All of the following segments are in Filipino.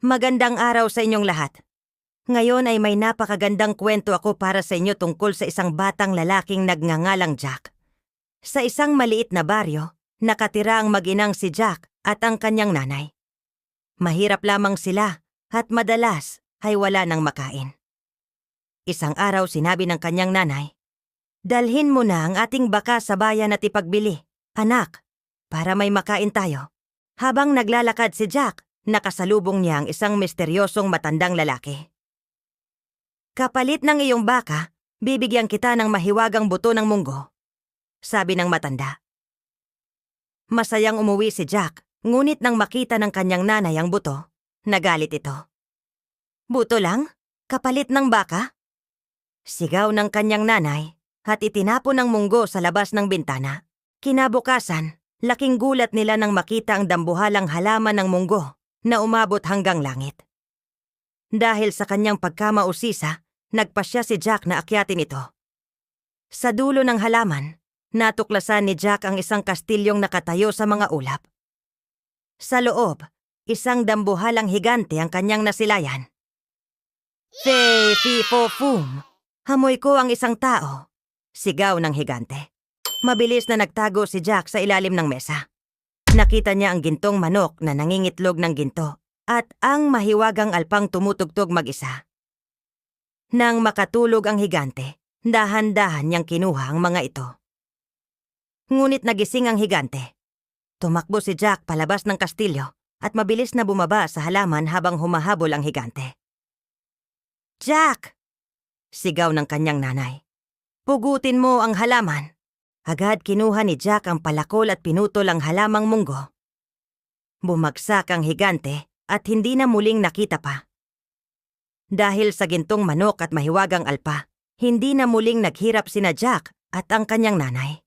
Magandang araw sa inyong lahat. Ngayon ay may napakagandang kwento ako para sa inyo tungkol sa isang batang lalaking nagngangalang Jack. Sa isang maliit na baryo, nakatira ang maginang si Jack at ang kanyang nanay. Mahirap lamang sila at madalas ay wala nang makain. Isang araw sinabi ng kanyang nanay, Dalhin mo na ang ating baka sa bayan at ipagbili, anak, para may makain tayo. Habang naglalakad si Jack, nakasalubong niya ang isang misteryosong matandang lalaki. Kapalit ng iyong baka, bibigyan kita ng mahiwagang buto ng munggo. Sabi ng matanda. Masayang umuwi si Jack, ngunit nang makita ng kanyang nanay ang buto, nagalit ito. Buto lang? Kapalit ng baka? Sigaw ng kanyang nanay at itinapon ng munggo sa labas ng bintana. Kinabukasan, laking gulat nila nang makita ang dambuhalang halaman ng munggo na umabot hanggang langit. Dahil sa kanyang pagkamausisa, nagpasya si Jack na akyatin ito. Sa dulo ng halaman, natuklasan ni Jack ang isang kastilyong nakatayo sa mga ulap. Sa loob, isang dambuhalang higante ang kanyang nasilayan. Fe, fi, fo, fum. Hamoy ko ang isang tao. Sigaw ng higante. Mabilis na nagtago si Jack sa ilalim ng mesa. Nakita niya ang gintong manok na nangingitlog ng ginto at ang mahiwagang alpang tumutugtog mag-isa. Nang makatulog ang higante, dahan-dahan niyang kinuha ang mga ito. Ngunit nagising ang higante. Tumakbo si Jack palabas ng kastilyo at mabilis na bumaba sa halaman habang humahabol ang higante. Jack! Sigaw ng kanyang nanay. Pugutin mo ang halaman. Agad kinuha ni Jack ang palakol at pinutol ang halamang munggo. Bumagsak ang higante at hindi na muling nakita pa. Dahil sa gintong manok at mahiwagang alpa, hindi na muling naghirap sina Jack at ang kanyang nanay.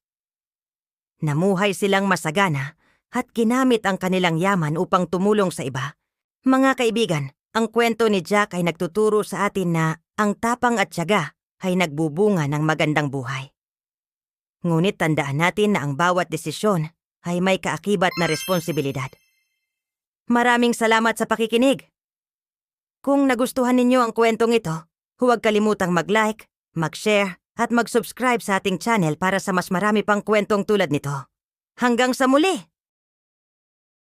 Namuhay silang masagana at ginamit ang kanilang yaman upang tumulong sa iba. Mga kaibigan, ang kwento ni Jack ay nagtuturo sa atin na ang tapang at tiyaga ay nagbubunga ng magandang buhay. Ngunit tandaan natin na ang bawat desisyon ay may kaakibat na responsibilidad. Maraming salamat sa pakikinig. Kung nagustuhan ninyo ang kwentong ito, huwag kalimutang mag-like, mag-share, at mag-subscribe sa ating channel para sa mas marami pang kwentong tulad nito. Hanggang sa muli!